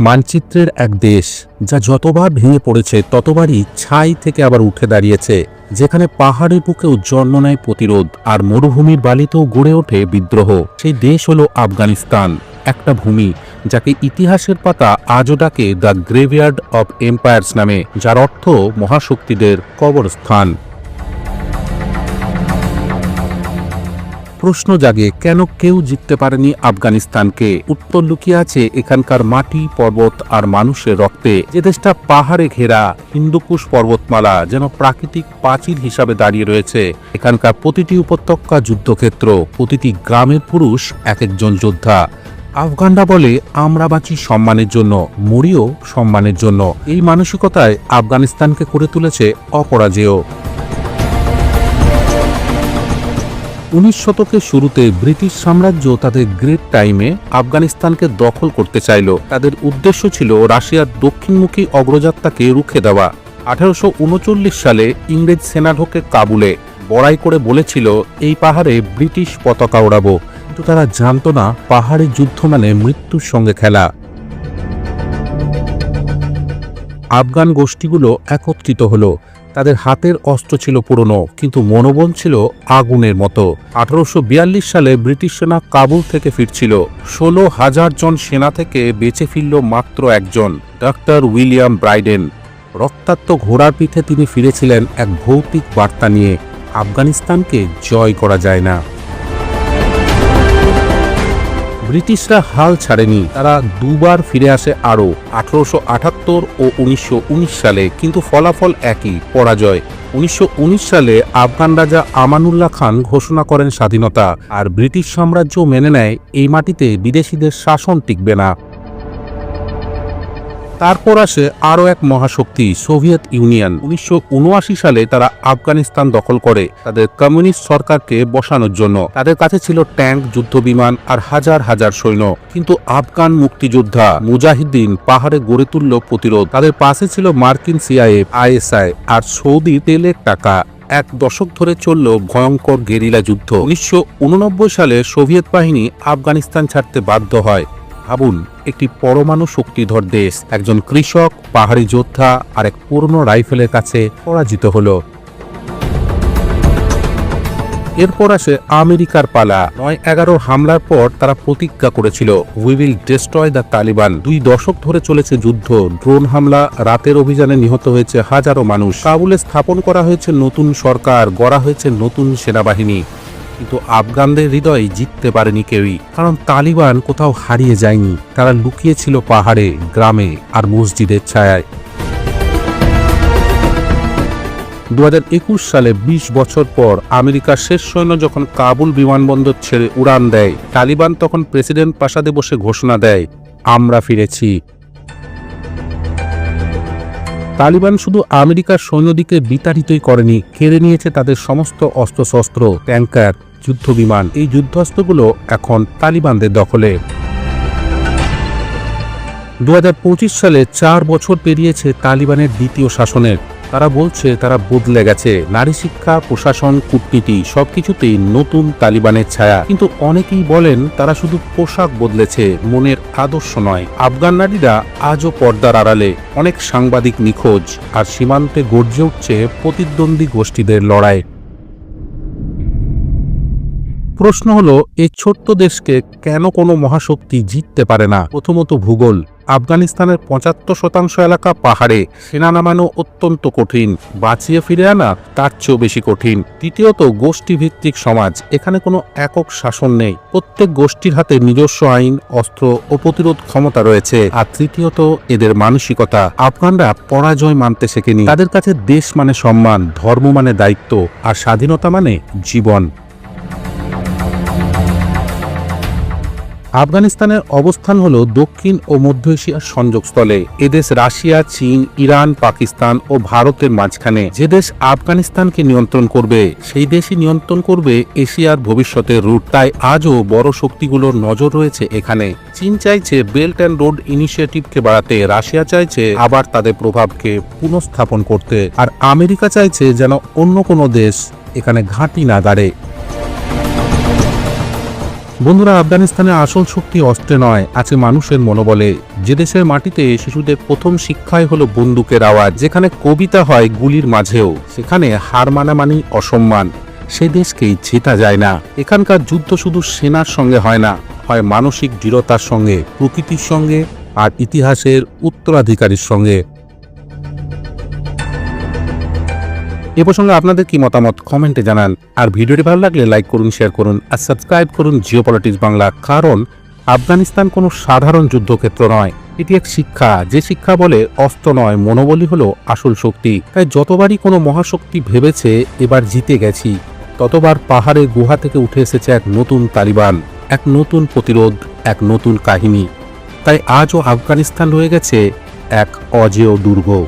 মানচিত্রের এক দেশ, যা যতবার ভেঙে পড়েছে, ততবারই ছাই থেকে আবার উঠে দাঁড়িয়েছে, যেখানে পাহাড়ের বুকেও জন্ম নেয় প্রতিরোধ আর মরুভূমির বালিতেও গড়ে ওঠে বিদ্রোহ। সেই দেশ হলো আফগানিস্তান, একটা ভূমি যাকে ইতিহাসের পাতা আজও ডাকে দ্য গ্রেভিয়ার্ড অব এম্পায়ার্স নামে, যার অর্থ মহাশক্তিদের কবরস্থান। প্রশ্ন জাগে, কেন কেউ জিততে পারেনি আফগানিস্তানকে? উত্তর লুকিয়ে আছে এখানকার মাটি, পর্বত আর মানুষের রক্তে। যে দেশটা পাহাড়ে ঘেরা, হিন্দুকুশ পর্বতমালা যেন প্রাকৃতিক প্রাচীর হিসাবে দাঁড়িয়ে রয়েছে। এখানকার প্রতিটি উপত্যকা যুদ্ধক্ষেত্র, প্রতিটি গ্রামের পুরুষ এক একজন যোদ্ধা। আফগানরা বলে, আমরা বাঁচি সম্মানের জন্য, মরিও সম্মানের জন্য। এই মানসিকতায় আফগানিস্তানকে করে তুলেছে অপরাজেয়। উনিশ শতকের শুরুতে ব্রিটিশ সাম্রাজ্য তাদের গ্রেট টাইমে আফগানিস্তানকে দখল করতে চাইল। তাদের উদ্দেশ্য ছিল রাশিয়ার দক্ষিণমুখী অগ্রযাত্রাকে রুখে দেওয়া। আঠারোশো উনচল্লিশ সালে ইংরেজ সেনা ঢোকে কাবুলে বড়াই করে বলেছিল, এই পাহাড়ে ব্রিটিশ পতাকা ওড়াবো। কিন্তু তারা জানতো না, পাহাড়ে যুদ্ধ মানে মৃত্যুর সঙ্গে খেলা। আফগান গোষ্ঠীগুলো একত্রিত হলো। তাদের হাতের অস্ত্র ছিল পুরনো, কিন্তু মনোবল ছিল আগুনের মতো। আঠারোশো বিয়াল্লিশ সালে ব্রিটিশ সেনা কাবুল থেকে ফিরছিল। ষোলো হাজার জন সেনা থেকে বেঁচে ফিরল মাত্র একজন, ডাক্তার উইলিয়াম ব্রাইডেন। রক্তাক্ত ঘোড়ার পিঠে তিনি ফিরেছিলেন এক ভৌতিক বার্তা নিয়ে, আফগানিস্তানকে জয় করা যায় না। ব্রিটিশরা হাল ছাড়েনি। তারা দুবার ফিরে আসে আরও আঠারোশো আটাত্তর ও উনিশশো উনিশ সালে, কিন্তু ফলাফল একই, পরাজয়। উনিশশো উনিশ সালে আফগান রাজা আমানুল্লাহ খান ঘোষণা করেন স্বাধীনতা, আর ব্রিটিশ সাম্রাজ্য মেনে নেয় এই মাটিতে বিদেশিদের শাসন টিকবে না। তারপর আসে আরও এক মহাশক্তি, সোভিয়েত ইউনিয়ন। উনিশশো উনআশি সালে তারা আফগানিস্তান দখল করে তাদের কমিউনিস্ট সরকারকে বসানোর জন্য। তাদের কাছে ছিল ট্যাঙ্ক যুদ্ধ বিমান আর হাজার হাজার সৈন্য। কিন্তু আফগান মুক্তিযোদ্ধা মুজাহিদ্দিন পাহাড়ে গড়ে তুলল প্রতিরোধ। তাদের পাশে ছিল মার্কিন সিআইএফ আইএসআই আর সৌদি তেলের টাকা। এক দশক ধরে চলল ভয়ঙ্কর গেরিলা যুদ্ধ। উনিশশো উননব্বই সালে সোভিয়েত বাহিনী আফগানিস্তান ছাড়তে বাধ্য হয়। ভাবুন একটি পরমাণু শক্তিধর দেশ। একজন কৃষক, পাহাড়ি যোদ্ধা আর এক পুরনো রাইফেলের কাছে পরাজিত হল। এরপর আসে আমেরিকার পালা। নয় এগারো হামলার পর তারা প্রতিজ্ঞা করেছিল we will destroy the Taliban দুই দশক ধরে চলেছে যুদ্ধ। ড্রোন হামলা, রাতের অভিযানে নিহত হয়েছে হাজারো মানুষ। কাবুলে স্থাপন করা হয়েছে নতুন সরকার, গড়া হয়েছে নতুন সেনাবাহিনী। কিন্তু আফগানদের হৃদয়ে জিততে পারেনি কেউই। কারণ তালিবান কোথাও হারিয়ে যায়নি। তারা লুকিয়েছিল পাহাড়ে, গ্রামে আর মসজিদের ছায়ায়। দুহাজার একুশ সালে ২০ বছর পর আমেরিকার শেষ সৈন্য যখন কাবুল বিমানবন্দর ছেড়ে উড়ান দেয়, তালিবান তখন প্রেসিডেন্ট প্রাসাদে বসে ঘোষণা দেয়, আমরা ফিরেছি। তালিবান শুধু আমেরিকার সৈন্যদিকে বিতাড়িতই করেনি, কেড়ে নিয়েছে তাদের সমস্ত অস্ত্রশস্ত্র, ট্যাঙ্কার যুদ্ধবিমান। এই যুদ্ধাস্ত্রগুলো এখন তালিবানদের দখলে। দু হাজার পঁচিশ সালে চার বছর পেরিয়েছে তালিবানের দ্বিতীয় শাসনের। তারা বলছে তারা বদলে গেছে। নারী শিক্ষা, প্রশাসন, কূটনীতি সবকিছুতেই নতুন তালিবানের ছায়া। কিন্তু অনেকেই বলেন তারা শুধু পোশাক বদলেছে, মনের আদর্শ নয়। আফগান নারীরা আজও পর্দার আড়ালে, অনেক সাংবাদিক নিখোঁজ। আর সীমান্তে গর্জে উঠছে প্রতিদ্বন্দ্বী গোষ্ঠীদের লড়াই। প্রশ্ন হলো এই ছোট্ট দেশকে কেন কোনো মহাশক্তি জিততে পারে না? প্রথমত ভূগোল। আফগানিস্তানের পঁচাত্তর শতাংশ এলাকা পাহাড়ে সেনা নামানো অত্যন্ত কঠিন। বাঁচিয়ে ফিরে আনা, তার চেয়েও বেশি কঠিন। দ্বিতীয়ত গোষ্ঠীভিত্তিক সমাজ, এখানে কোনো একক শাসন নেই। প্রত্যেক গোষ্ঠীর হাতে নিজস্ব আইন, অস্ত্র ও প্রতিরোধ ক্ষমতা রয়েছে। আর তৃতীয়ত, এদের মানসিকতা। আফগানরা পরাজয় মানতে শেখেনি। তাদের কাছে দেশ মানে সম্মান, ধর্ম মানে দায়িত্ব, আর স্বাধীনতা মানে জীবন। আফগানিস্তানের অবস্থান হল দক্ষিণ ও মধ্য এশিয়ার সংযোগস্থলে। এদেশ রাশিয়া, চীন, ইরান, পাকিস্তান ও ভারতের মাঝখানে। যে দেশ আফগানিস্তানকে নিয়ন্ত্রণ করবে, সেই দেশই নিয়ন্ত্রণ করবে এশিয়ার ভবিষ্যতের রুট। তাই আজও বড় শক্তিগুলোর নজর রয়েছে এখানে। চীন চাইছে বেল্ট অ্যান্ড রোড ইনিশিয়েটিভকে বাড়াতে, রাশিয়া চাইছে আবার তাদের প্রভাবকে পুনঃস্থাপন করতে। আর আমেরিকা চাইছে যেন অন্য কোনো দেশ এখানে ঘাঁটি না গাড়ে। বন্ধুরা, আফগানিস্তানে আসল শক্তি অস্ত্রে নয়, আছে মানুষের মনোবলে। যে দেশের মাটিতে শিশুদের প্রথম শিক্ষাই হলো বন্দুকের আওয়াজ, যেখানে কবিতা হয় গুলির মাঝেও, সেখানে হার মানামানি অসম্মান। সে দেশকেই জেতা যায় না। এখানকার যুদ্ধ শুধু সেনার সঙ্গে হয় না, হয় মানসিক দৃঢ়তার সঙ্গে, প্রকৃতির সঙ্গে আর ইতিহাসের উত্তরাধিকারীর সঙ্গে। এ প্রসঙ্গে আপনাদের কি মতামত? কমেন্টে জানান। আর ভিডিওটি ভালো লাগলে লাইক করুন, শেয়ার করুন আর সাবস্ক্রাইব করুন জিও পলিটিক্স বাংলা, কারণ আফগানিস্তান কোনো সাধারণ যুদ্ধক্ষেত্র নয়। এটি এক শিক্ষা। যে শিক্ষা বলে অস্ত্র নয়, মনোবলই হলো আসল শক্তি। তাই যতবারই কোনো মহাশক্তি ভেবেছে, এবার জিতে গেছি। ততবার পাহাড়ে গুহা থেকে উঠে এসেছে এক নতুন তালিবান, এক নতুন প্রতিরোধ, এক নতুন কাহিনী। তাই আজও আফগানিস্তান রয়ে গেছে এক অজেয় দুর্গ।